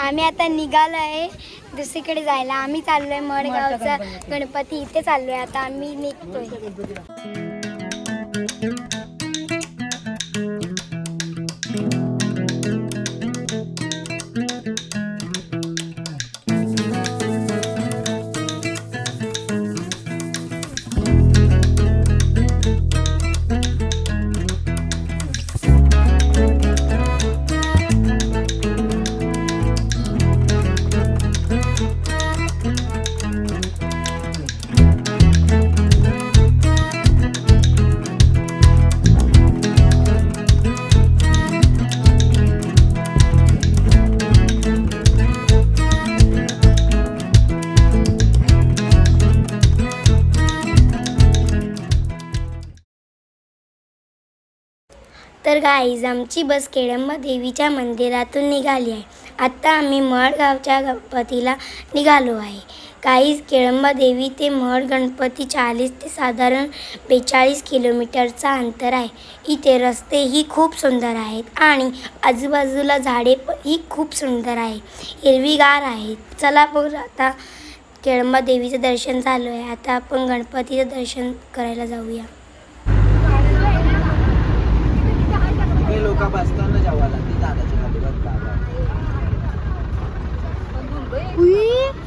आम्ही आता निघालो आहे दुसरीकडे जायला. आम्ही चाललोय मडगावचा. गणपती इथे चाललोय. आता आम्ही निघतोय. तर गाईज आमची बस केळंबा देवीच्या मंदिरातून निघाली आहे. आत्ता आम्ही मळगावच्या गणपतीला निघालो आहे. काहीच केळंबा देवी ते मळ गणपती चाळीस ते साधारण बेचाळीस किलोमीटरचा अंतर आहे. इथे रस्तेही खूप सुंदर आहेत आणि आजूबाजूला झाडे पण ही खूप सुंदर आहे हिरवीगार आहेत. चला बघ आता केळंबा देवीचं दर्शन झालं आहे. आता आपण गणपतीचं दर्शन करायला जाऊया.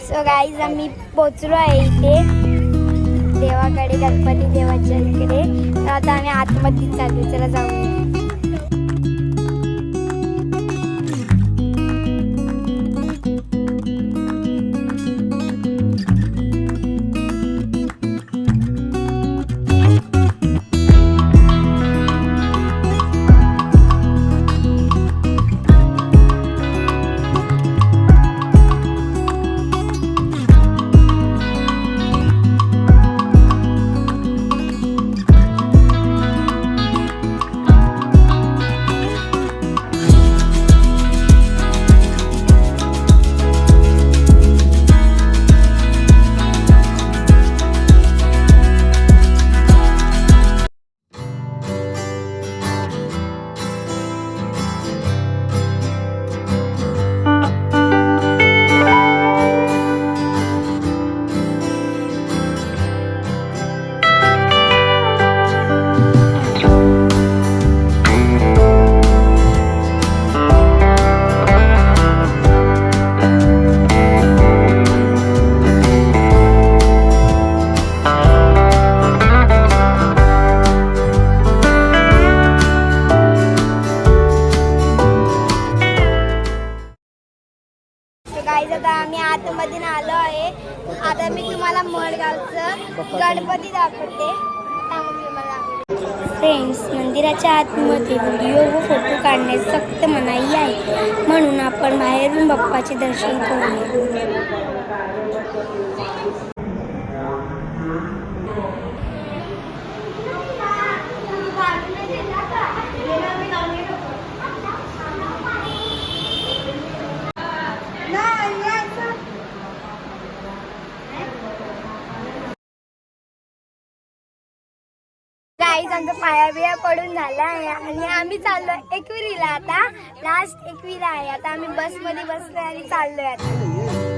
सो गाईज आम्ही पोचलो आहे इथे. देवाकडे गणपती देवाच्या इकडे. तर आता आम्ही आतमध्ये चालू चला जाऊ आलो आहे. आता मी तुम्हाला मडगावचं गणपती दाखवते. फ्रेंड्स मंदिराच्या आतमध्ये व्हिडिओ व फोटो काढण्यास सक्त मनाई आहे. म्हणून आपण बाहेरून बाप्पाचे दर्शन करूया. गाईज आमचा पाया बिया पडून झाला आहे आणि आम्ही चाललो एकविरीला आता. लास्ट एकविरा आहे. आता आम्ही बसमध्ये बसलोय आणि चाललोय आता.